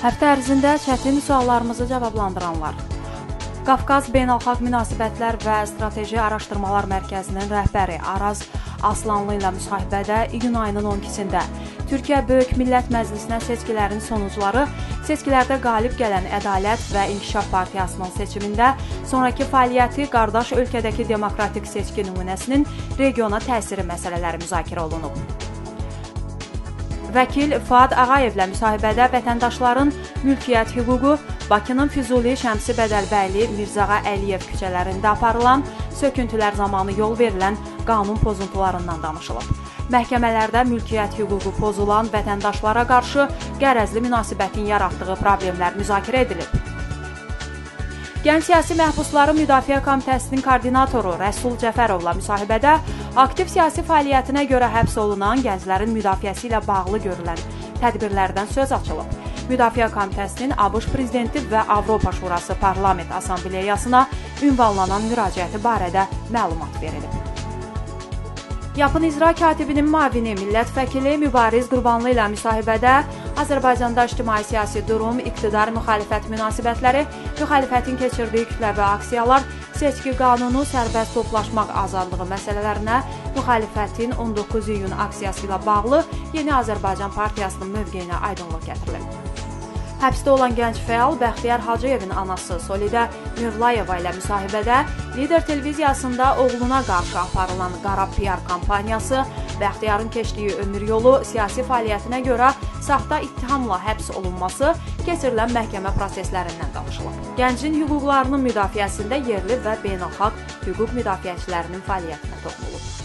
Həftə ərzində çətin suallarımızı cavablandıranlar. Qafqaz Beynəlxalq Münasibətlər və Strateji Araşdırmalar Mərkəzinin rəhbəri Araz Aslanlı ilə müsahibədə iyun ayının 12-sində Türkiyə Böyük Millət Məclisinə seçkilərin sonucları, seçkilərdə qalib gələn Ədalət və İnkişaf Partiyasının seçimində sonrakı fəaliyyəti, qardaş ölkədəki demokratik seçki nümunəsinin regiona təsiri məsələləri müzakirə olunub. Vəkil Fuad Ağayevlə müsahibədə vətəndaşların mülkiyyət hüququ, Bakının Füzuli, Şəmsi Bədəlbəyli, Mirzağa Əliyev küçələrində aparılan söküntülər zamanı yol verilən qanun pozuntularından danışılıb. Məhkəmələrdə mülkiyyət hüququ pozulan vətəndaşlara qarşı qərəzli münasibətin yaratdığı problemlər müzakirə edilib. Gənc siyasi məhbusların Müdafiə Komitəsinin koordinatoru Rəsul Cəfərovla müsahibədə aktiv siyasi fəaliyyətinə görə həbs olunan gənclərin müdafiəsi ilə bağlı görülən tədbirlərdən söz açılıb. Müdafiə Komitəsinin ABŞ prezidenti və Avropa Şurası Parlament Assambleyasına ünvanlanan müraciəti barədə məlumat verilib. Yapın icra katibinin müavini millət vəkili Mübariz Qurbanlı ilə müsahibədə Azərbaycanda ictimai-siyasi durum, iqtidar müxalifət münasibətləri, müxalifətin keçirdiyi kütləvi aksiyalar, seçki qanunu, sərbəst toplaşmaq azadlığı məsələlərinə müxalifətin 19 iyun aksiyası ilə bağlı Yeni Azərbaycan Partiyasının mövqeyinə aydınlıq gətirilib. Həbsdə olan gənc fəal Bəxtiyar Hacıyevin anası Solidə Mövlayeva ilə müsahibədə Lider televiziyasında oğluna qarşı aparılan qara PR kampaniyası, Bəxtiyarın keçdiyi ömür yolu, siyasi fəaliyyətinə görə saxta ittihamla həbs olunması, keçirilən məhkəmə proseslərindən danışılıb. Gəncin hüquqlarının müdafiəsində yerli və beynəlxalq hüquq müdafiəçilərinin fəaliyyətinə toxunulub.